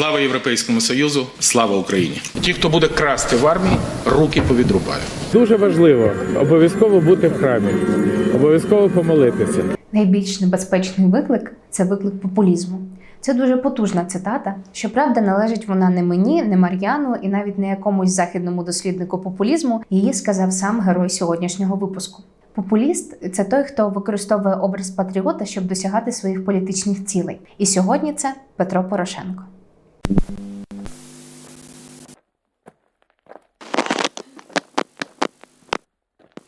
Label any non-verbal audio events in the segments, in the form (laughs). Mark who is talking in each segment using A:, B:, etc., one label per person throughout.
A: Слава Європейському Союзу, слава Україні! Ті, хто буде красти в армії, руки повідрубаю.
B: Дуже важливо обов'язково бути в храмі, обов'язково помолитися.
C: Найбільш небезпечний виклик це виклик популізму. Це дуже потужна цитата. Щоправда, належить вона не мені, не Мар'яну і навіть не якомусь західному досліднику популізму. Її сказав сам герой сьогоднішнього випуску. Популіст це той, хто використовує образ патріота, щоб досягати своїх політичних цілей. І сьогодні це Петро Порошенко.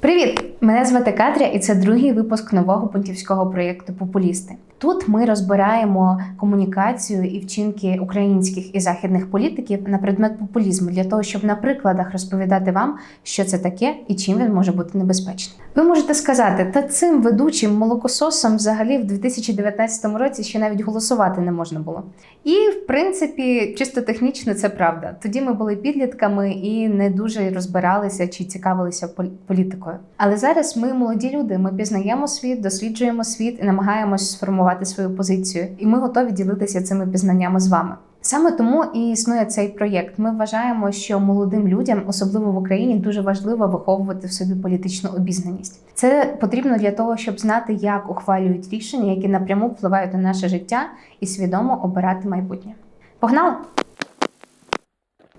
C: Привіт! Мене звати Катря, і це другий випуск нового бунтівського проєкту Популісти. Тут ми розбираємо комунікацію і вчинки українських і західних політиків на предмет популізму для того, щоб на прикладах розповідати вам, що це таке і чим він може бути небезпечним. Ви можете сказати, та цим ведучим молокососом взагалі в 2019 році ще навіть голосувати не можна було. І в принципі, чисто технічно це правда. Тоді ми були підлітками і не дуже розбиралися чи цікавилися пол- політикою. Але зараз ми молоді люди. Ми пізнаємо світ, досліджуємо світ і намагаємось сформувати свою позицію. І ми готові ділитися цими пізнаннями з вами. Саме тому і існує цей проєкт. Ми вважаємо, що молодим людям, особливо в Україні, дуже важливо виховувати в собі політичну обізнаність. Це потрібно для того, щоб знати, як ухвалюють рішення, які напряму впливають на наше життя, і свідомо обирати майбутнє. Погнали!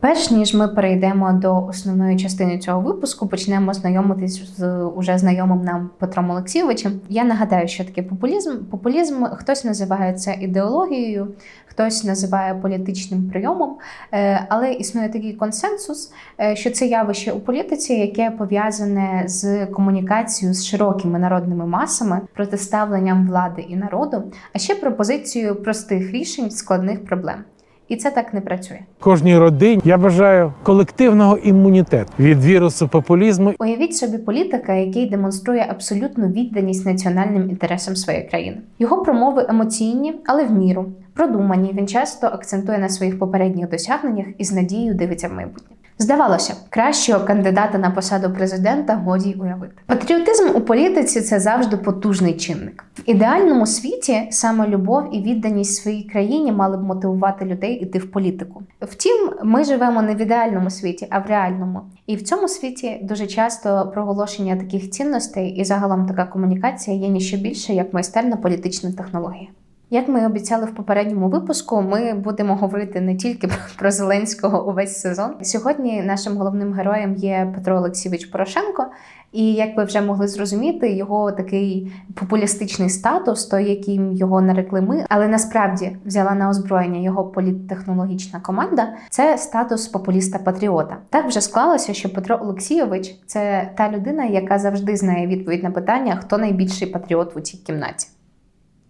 C: Перш ніж ми перейдемо до основної частини цього випуску, почнемо знайомитись з уже знайомим нам Петром Олексійовичем. Я нагадаю, що таке популізм. Популізм хтось називає це ідеологією, хтось називає політичним прийомом, е, але існує такий консенсус, е, що це явище у політиці, яке пов'язане з комунікацією з широкими народними масами, протиставленням влади і народу, а ще пропозицією простих рішень складних проблем. І це так не працює.
B: Кожній родині я бажаю колективного імунітету від вірусу популізму.
C: Уявіть собі політика, який демонструє абсолютну відданість національним інтересам своєї країни. Його промови емоційні, але в міру продумані. Він часто акцентує на своїх попередніх досягненнях і з надією дивиться в майбутнє. Здавалося, кращого кандидата на посаду президента годі уявити. Патріотизм у політиці це завжди потужний чинник. В ідеальному світі саме любов і відданість своїй країні мали б мотивувати людей іти в політику. Втім, ми живемо не в ідеальному світі, а в реальному. І в цьому світі дуже часто проголошення таких цінностей і загалом така комунікація є ніщо більше як майстерна політична технологія. Як ми обіцяли в попередньому випуску, ми будемо говорити не тільки (laughs) про- Зеленського увесь сезон. Сьогодні нашим головним героєм є Петро Олексійович Порошенко. І як ви вже могли зрозуміти, його такий популістичний статус, той, яким його нарекли ми, але насправді взяла на озброєння його політтехнологічна команда, це статус популіста-патріота. Так вже склалося, що Петро Олексійович це та людина, яка завжди знає відповідь на питання, хто найбільший патріот у цій кімнаті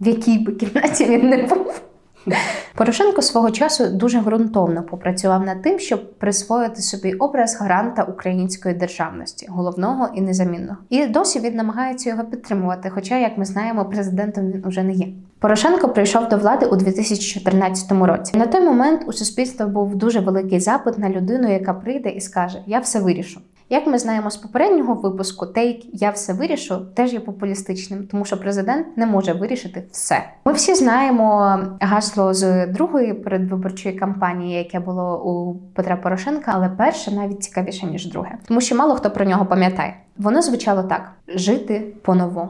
C: в якій би кімнаті він не був. Порошенко свого часу дуже ґрунтовно попрацював над тим, щоб присвоїти собі образ гаранта української державності, головного і незамінного. І досі він намагається його підтримувати. Хоча, як ми знаємо, президентом він уже не є. Порошенко прийшов до влади у 2014 році. На той момент у суспільства був дуже великий запит на людину, яка прийде і скаже: Я все вирішу. Як ми знаємо з попереднього випуску, тейк Я все вирішу теж є популістичним, тому що президент не може вирішити все. Ми всі знаємо гасло з другої передвиборчої кампанії, яке було у Петра Порошенка, але перше навіть цікавіше ніж друге, тому що мало хто про нього пам'ятає. Воно звучало так: жити по-новому.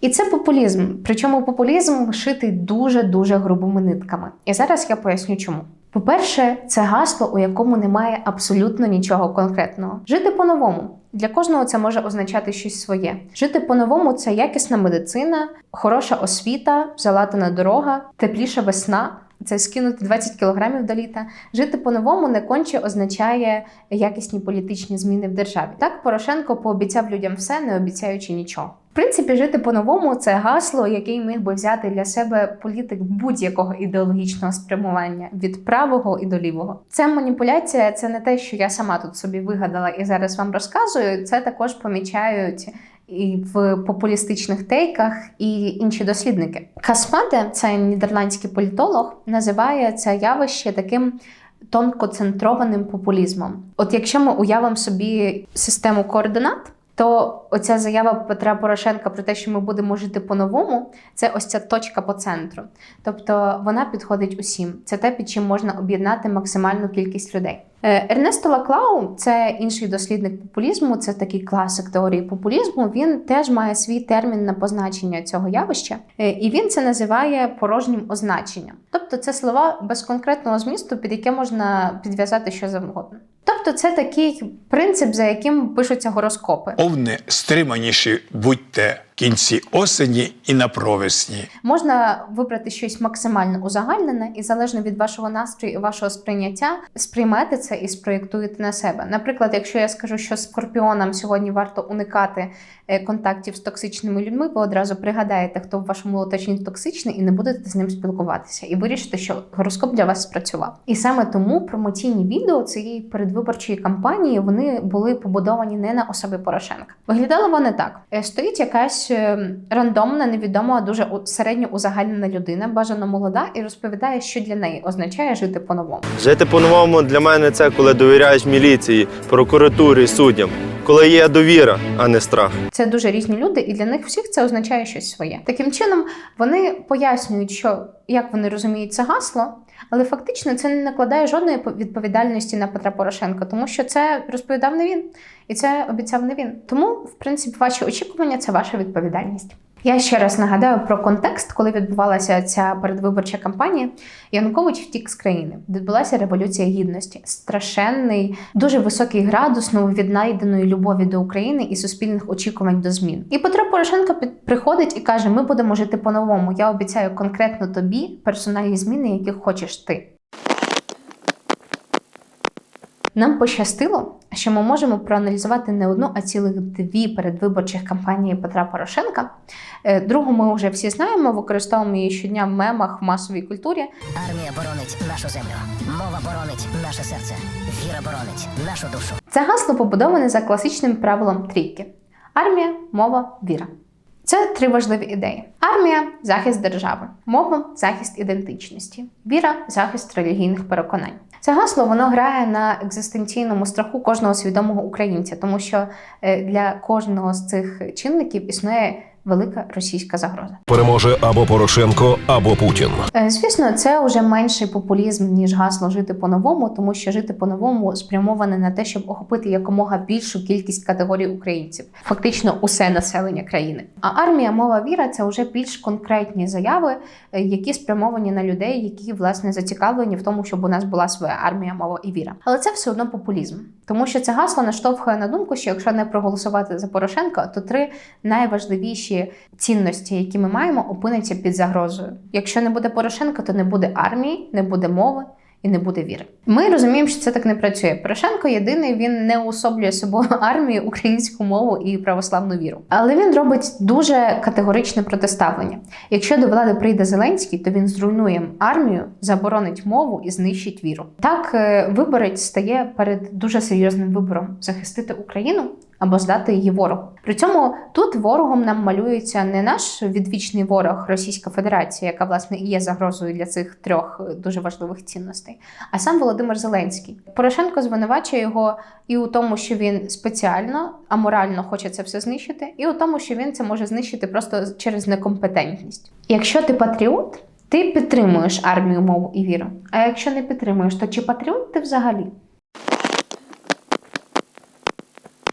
C: І це популізм. Причому популізм шитий дуже дуже грубими нитками. І зараз я поясню, чому. По-перше, це гасло, у якому немає абсолютно нічого конкретного. Жити по-новому. Для кожного це може означати щось своє. Жити по-новому це якісна медицина, хороша освіта, залатана дорога, тепліша весна. Це скинути 20 кілограмів до літа. Жити по-новому не конче означає якісні політичні зміни в державі. Так Порошенко пообіцяв людям все, не обіцяючи нічого. В принципі, жити по-новому це гасло, яке міг би взяти для себе політик будь-якого ідеологічного спрямування від правого і до лівого. Ця маніпуляція це не те, що я сама тут собі вигадала і зараз вам розказую. Це також помічають і в популістичних тейках і інші дослідники. Каспаде, це нідерландський політолог, називає це явище таким. Тонкоцентрованим популізмом. От якщо ми уявимо собі систему координат, то оця заява Петра Порошенка про те, що ми будемо жити по-новому, це ось ця точка по центру. Тобто вона підходить усім. Це те, під чим можна об'єднати максимальну кількість людей. Е, Ернесто Лаклау, це інший дослідник популізму, це такий класик теорії популізму. Він теж має свій термін на позначення цього явища, Е, і він це називає порожнім означенням. Тобто це слова без конкретного змісту, під яке можна підв'язати що завгодно. Тобто, це такий принцип, за яким пишуться гороскопи.
D: Овне стриманіші будьте кінці осені і на провесні.
C: Можна вибрати щось максимально узагальнене, і залежно від вашого настрою і вашого сприйняття, сприймете це і спроєктуєте на себе. Наприклад, якщо я скажу, що скорпіонам сьогодні варто уникати е, контактів з токсичними людьми, ви одразу пригадаєте, хто в вашому оточенні токсичний, і не будете з ним спілкуватися, і вирішите, що гороскоп для вас спрацював. І саме тому промоційні відео цієї передвиборчої кампанії вони були побудовані не на особі Порошенка. Виглядало вони так: Е, стоїть якась е, рандомна, невідома, дуже середньо узагальнена людина, бажано молода, і розповідає, що для неї означає жити по-новому.
E: Жити по-новому для мене це коли довіряєш міліції, прокуратурі, суддям, коли є довіра, а не страх.
C: Це дуже різні люди, і для них всіх це означає щось своє. Таким чином, вони пояснюють, що як вони розуміють це гасло, але фактично це не накладає жодної по- відповідальності на Петра Порошенка, тому що це розповідав не він, і це обіцяв не він. Тому, в принципі, ваші очікування це ваша відповідальність. Я ще раз нагадаю про контекст, коли відбувалася ця передвиборча кампанія. Янукович втік з країни. Відбулася революція гідності, страшенний, дуже високий градус нововіднайденої любові до України і суспільних очікувань до змін. І Петро Порошенко під- приходить і каже: Ми будемо жити по-новому. Я обіцяю конкретно тобі персональні зміни, яких хочеш ти. Нам пощастило, що ми можемо проаналізувати не одну, а цілих дві передвиборчих кампанії Петра Порошенка. Е, Другу ми вже всі знаємо, використовуємо її щодня в мемах в масовій культурі.
F: Армія боронить нашу землю. Мова боронить наше серце. Віра боронить нашу душу.
C: Це гасло побудоване за класичним правилом трійки: армія, мова, віра. Це три важливі ідеї: армія захист держави, мова захист ідентичності, віра захист релігійних переконань. Це гасло воно грає на екзистенційному страху кожного свідомого українця, тому що е, для кожного з цих чинників існує велика російська загроза.
G: Переможе або Порошенко, або Путін.
C: Е, Звісно, це вже менший популізм ніж гасло жити по-новому, тому що жити по-новому спрямоване на те, щоб охопити якомога більшу кількість категорій українців, фактично усе населення країни. А армія, мова віра це вже більш конкретні заяви, е, які спрямовані на людей, які власне зацікавлені в тому, щоб у нас була своя армія, мова і віра. Але це все одно популізм, тому що це гасло наштовхує на думку, що якщо не проголосувати за Порошенка, то три найважливіші цінності, які ми маємо, опиняться під загрозою. Якщо не буде Порошенка, то не буде армії, не буде мови. І не буде віри. Ми розуміємо, що це так не працює. Порошенко єдиний він не уособлює собою (laughs) армію, українську мову і православну віру. Але він робить дуже категоричне протиставлення. Якщо до влади прийде Зеленський, то він зруйнує армію, заборонить мову і знищить віру. Так е, виборець стає перед дуже серйозним вибором захистити Україну або здати її ворогу. При цьому тут ворогом нам малюється не наш відвічний ворог Російська Федерація, яка власне і є загрозою для цих трьох е, дуже важливих цінностей, а сам Володимир Зеленський. Порошенко звинувачує його і у тому, що він спеціально аморально хоче це все знищити, і у тому, що він це може знищити просто через некомпетентність. Якщо ти патріот, ти підтримуєш армію, мову і віру. А якщо не підтримуєш, то чи патріот ти взагалі?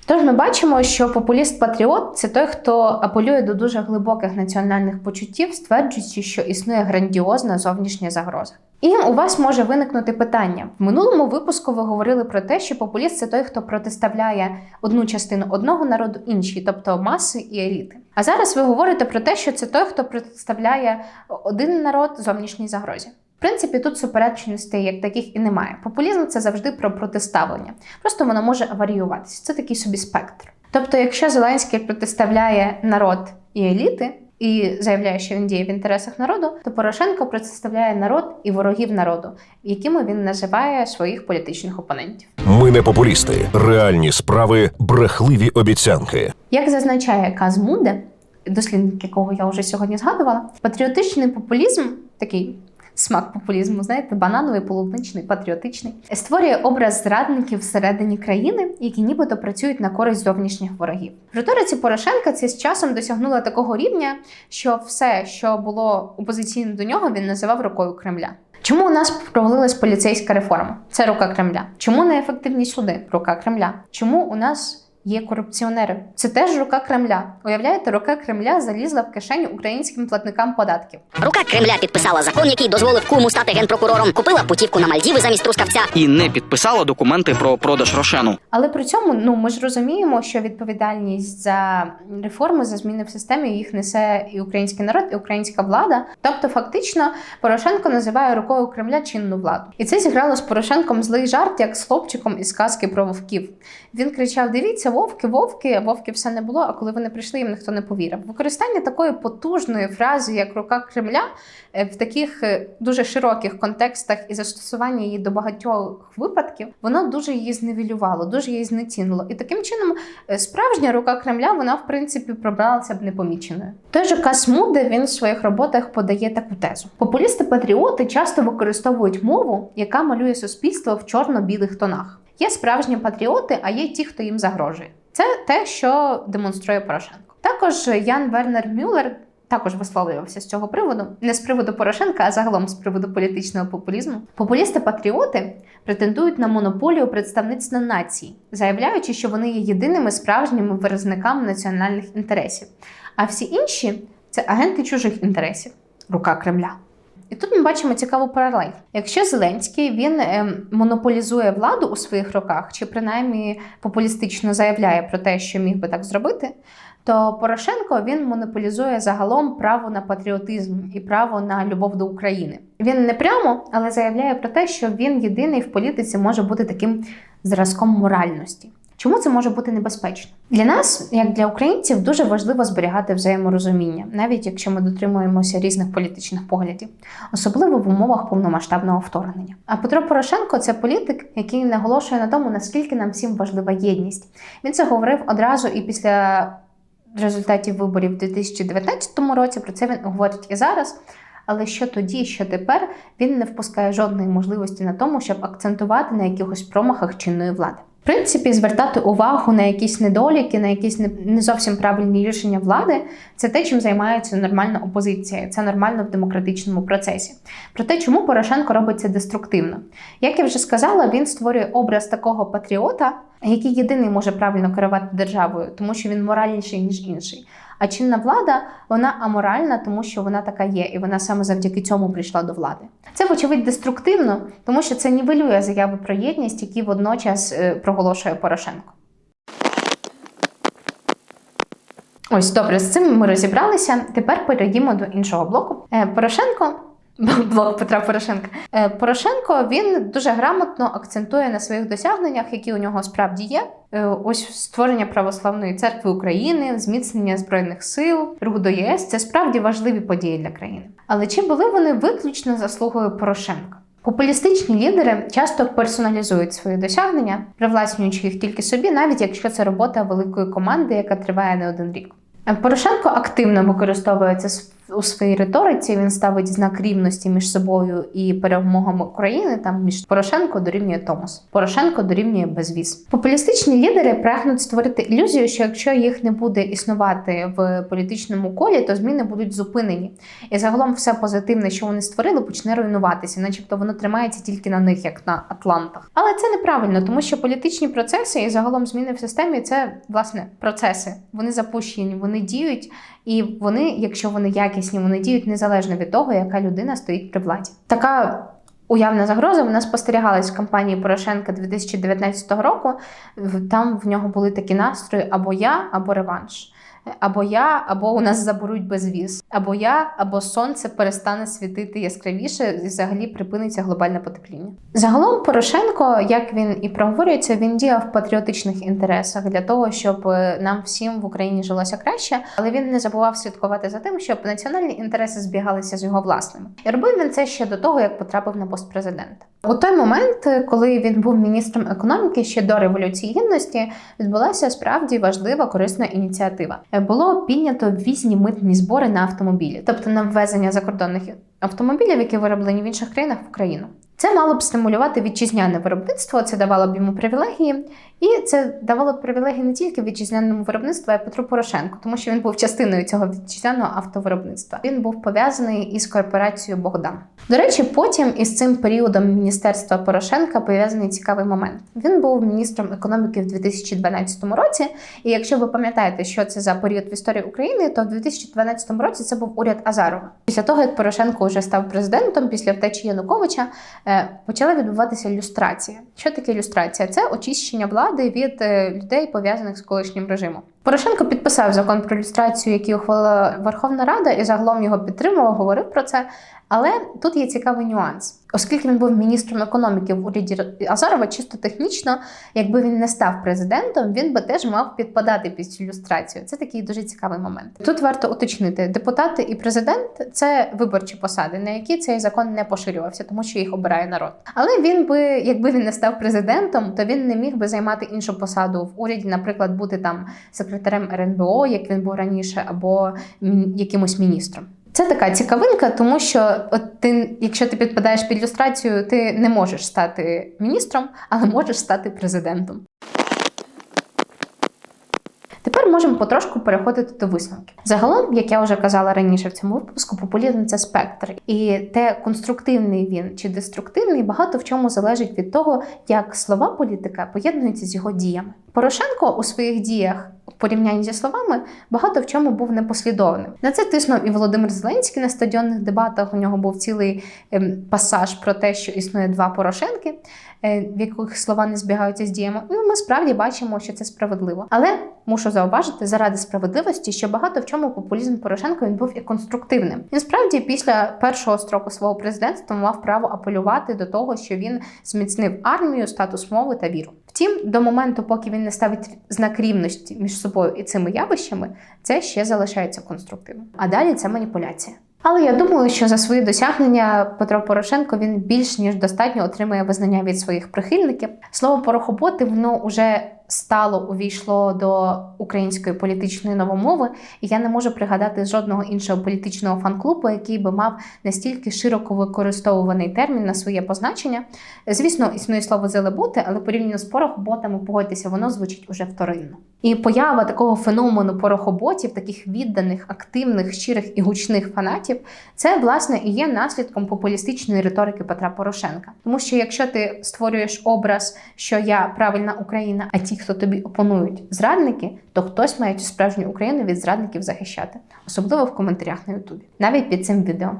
C: Тож ми бачимо, що популіст-патріот це той, хто апелює до дуже глибоких національних почуттів, стверджуючи, що існує грандіозна зовнішня загроза. І у вас може виникнути питання. В минулому випуску ви говорили про те, що популіст це той, хто протиставляє одну частину одного народу іншій, тобто маси і еліти. А зараз ви говорите про те, що це той, хто протиставляє один народ зовнішній загрозі. В принципі, тут суперечностей як таких і немає. Популізм це завжди про протиставлення. Просто воно може варіюватися. Це такий собі спектр. Тобто, якщо Зеленський протиставляє народ і еліти і заявляє, що він діє в інтересах народу, то Порошенко протиставляє народ і ворогів народу, якими він називає своїх політичних опонентів.
G: Ми не популісти, реальні справи, брехливі обіцянки.
C: Як зазначає Каз Мунде, дослідник якого я вже сьогодні згадувала, патріотичний популізм такий смак популізму, знаєте, банановий, полуничний, патріотичний, створює образ зрадників всередині країни, які нібито працюють на користь зовнішніх ворогів. В риториці Порошенка це з часом досягнуло такого рівня, що все, що було опозиційним до нього, він називав рукою Кремля. Чому у нас провалилась поліцейська реформа? Це рука Кремля. Чому неефективні суди? Рука Кремля. Чому у нас є корупціонери? Це теж рука Кремля. Уявляєте, рука Кремля залізла в кишеню українським платникам податків.
H: Рука Кремля підписала закон, який дозволив куму стати генпрокурором, купила путівку на Мальдіви замість трускавця.
I: і не підписала документи про продаж Рошену.
C: Але при цьому ну ми ж розуміємо, що відповідальність за реформи, за зміни в системі їх несе і український народ, і українська влада. Тобто, фактично, Порошенко називає рукою Кремля чинну владу, і це зіграло з Порошенком злий жарт, як з хлопчиком із казки про вовків. Він кричав: Дивіться, вовки, вовки, вовки все не було. А коли вони прийшли, їм ніхто не повірив. Використання такої потужної фрази, як рука Кремля, е, в таких е, дуже широких контекстах і застосування її до багатьох випадків, воно дуже її зневілювало, дуже її знецінило. І таким чином, е, справжня рука Кремля, вона в принципі пробралася б непоміченою. Той же Касмуде він в своїх роботах подає таку тезу: популісти-патріоти часто використовують мову, яка малює суспільство в чорно-білих тонах. Є справжні патріоти, а є ті, хто їм загрожує. Це те, що демонструє Порошенко. Також Ян Вернер Мюллер також висловлювався з цього приводу, не з приводу Порошенка, а загалом з приводу політичного популізму. Популісти-патріоти претендують на монополію представництва нації, заявляючи, що вони є єдиними справжніми виразниками національних інтересів. А всі інші це агенти чужих інтересів, рука Кремля. І тут ми бачимо цікаву паралель. Якщо Зеленський він ем, монополізує владу у своїх руках, чи принаймні популістично заявляє про те, що міг би так зробити, то Порошенко він монополізує загалом право на патріотизм і право на любов до України. Він не прямо, але заявляє про те, що він єдиний в політиці може бути таким зразком моральності. Чому це може бути небезпечно? Для нас, як для українців, дуже важливо зберігати взаєморозуміння, навіть якщо ми дотримуємося різних політичних поглядів, особливо в умовах повномасштабного вторгнення. А Петро Порошенко це політик, який наголошує на тому, наскільки нам всім важлива єдність. Він це говорив одразу і після результатів виборів у 2019 році. Про це він говорить і зараз. Але що тоді, що тепер, він не впускає жодної можливості на тому, щоб акцентувати на якихось промахах чинної влади. Принципі, звертати увагу на якісь недоліки, на якісь не- зовсім правильні рішення влади це те, чим займається нормальна опозиція. Це нормально в демократичному процесі. Про те, чому Порошенко робить це деструктивно. Як я вже сказала, він створює образ такого патріота, який єдиний може правильно керувати державою, тому що він моральніший ніж інший. А чинна влада вона аморальна, тому що вона така є, і вона саме завдяки цьому прийшла до влади. Це, вочевидь, деструктивно, тому що це нівелює заяви про єдність, які водночас е, проголошує Порошенко. Ось добре, з цим ми розібралися. Тепер перейдімо до іншого блоку. Е, Порошенко. (laughs) Блок Петра Порошенка. Е, Порошенко він дуже грамотно акцентує на своїх досягненнях, які у нього справді є. Е, Ось створення православної церкви України, зміцнення збройних сил, рух до ЄС це справді важливі події для країни. Але чи були вони виключно заслугою Порошенка? Популістичні лідери часто персоналізують свої досягнення, привласнюючи їх тільки собі, навіть якщо це робота великої команди, яка триває не один рік. Е, Порошенко активно використовує це у своїй риториці. Він ставить знак рівності між собою і перемогами України. Там між Порошенко дорівнює Томос. Порошенко дорівнює безвіз. Популістичні лідери прагнуть створити ілюзію, що якщо їх не буде існувати в політичному колі, то зміни будуть зупинені. І загалом все позитивне, що вони створили, почне руйнуватися, начебто воно тримається тільки на них, як на Атлантах. Але це неправильно, тому що політичні процеси і загалом зміни в системі це власне процеси. Вони запущені, вони діють, і вони, якщо вони якісні, вони діють незалежно від того, яка людина стоїть при владі. Така уявна загроза вона спостерігалась в кампанії Порошенка 2019 року. Там в нього були такі настрої: або я, або реванш. Або я, або у нас заберуть безвіз, або я, або сонце перестане світити яскравіше, і взагалі припиниться глобальне потепління. Загалом Порошенко, як він і проговорюється, він діяв в патріотичних інтересах для того, щоб е, нам всім в Україні жилося краще, але він не забував слідкувати за тим, щоб національні інтереси збігалися з його власними. І робив він це ще до того, як потрапив на пост президента. У той момент, коли він був міністром економіки ще до революції гідності, відбулася справді важлива корисна ініціатива. Було піднято ввізні митні збори на автомобілі, тобто на ввезення закордонних автомобілів, які вироблені в інших країнах в Україну. Це мало б стимулювати вітчизняне виробництво, це давало б йому привілегії, і це давало б привілегії не тільки вітчизняному виробництву, а й Петру Порошенку, тому що він був частиною цього вітчизняного автовиробництва. Він був пов'язаний із корпорацією Богдан. До речі, потім із цим періодом міністерства Порошенка пов'язаний цікавий момент. Він був міністром економіки в 2012 році. І якщо ви пам'ятаєте, що це за період в історії України, то в 2012 році це був уряд Азарова. Після того, як Порошенко вже став президентом, після втечі Януковича почала відбуватися люстрація. Що таке люстрація? Це очищення влади від е, людей, пов'язаних з колишнім режимом. Порошенко підписав закон про люстрацію, який ухвалила Верховна Рада, і загалом його підтримував, говорив про це. Але тут є цікавий нюанс, оскільки він був міністром економіки в уряді Азарова, чисто технічно, якби він не став президентом, він би теж мав підпадати під цю люстрацію. Це такий дуже цікавий момент. Тут варто уточнити: депутати і президент це виборчі посади, на які цей закон не поширювався, тому що їх обирає народ. Але він би, якби він не став президентом, то він не міг би займати іншу посаду в уряді, наприклад, бути там секретарем РНБО, як він був раніше, або якимось міністром. Це така цікавинка, тому що от ти, якщо ти підпадаєш під люстрацію, ти не можеш стати міністром, але можеш стати президентом. Можемо потрошку переходити до висновків. Загалом, як я вже казала раніше в цьому випуску, популізм це спектр, і те, конструктивний він чи деструктивний, багато в чому залежить від того, як слова політика поєднуються з його діями. Порошенко у своїх діях в порівнянні зі словами багато в чому був непослідовним. На це тиснув і Володимир Зеленський на стадіонних дебатах. У нього був цілий ем, пасаж про те, що існує два Порошенки, в яких слова не збігаються з діями. І ми справді бачимо, що це справедливо. Але мушу зауважити заради справедливості, що багато в чому популізм Порошенка він був і конструктивним. Він справді після першого строку свого президентства мав право апелювати до того, що він зміцнив армію, статус мови та віру. Втім, до моменту, поки він не ставить знак рівності між собою і цими явищами, це ще залишається конструктивним. А далі це маніпуляція. Але я думаю, що за свої досягнення Петро Порошенко він більш ніж достатньо отримує визнання від своїх прихильників. Слово порохоботи воно вже стало увійшло до української політичної новомови, і я не можу пригадати жодного іншого політичного фан-клубу, який би мав настільки широко використовуваний термін на своє позначення. Звісно, існує слово зелебути, але порівняно з порохоботами, погодьтеся, воно звучить уже вторинно. І поява такого феномену порохоботів, таких відданих, активних, щирих і гучних фанатів, це власне і є наслідком популістичної риторики Петра Порошенка. Тому що якщо ти створюєш образ, що я правильна Україна, а ті, хто тобі опонують, зрадники, то хтось має цю справжню Україну від зрадників захищати, особливо в коментарях на Ютубі, навіть під цим відео.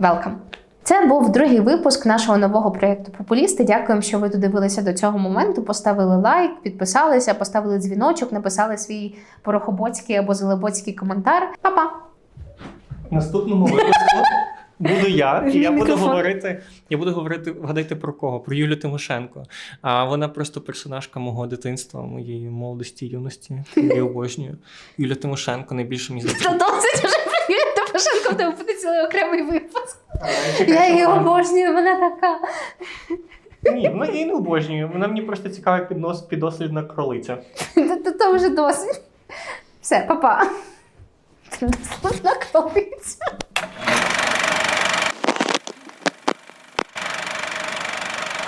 C: Welcome! Це був другий випуск нашого нового проєкту Популісти. Дякуємо, що ви додивилися до цього моменту. Поставили лайк, підписалися, поставили дзвіночок, написали свій порохоботський або зелеботський коментар. Па-па!
J: Наступному випуску буду я, і я буду говорити. Я буду говорити, вгадайте про кого? Про Юлю Тимошенко. А вона просто персонажка мого дитинства, моєї молодості, юності. Я її обожнюю. Юля Тимошенко найбільше мені
C: Та
J: здається.
C: досить вже про Юрія Тимошенко в тебе буде цілий окремий випуск. Я її обожнюю, вона така.
J: Ні, вона я її не обожнюю. Вона мені просто цікава як піднос, підослідна кролиця.
C: Та- та- То вже досить. Все, па-па. Це наклониться.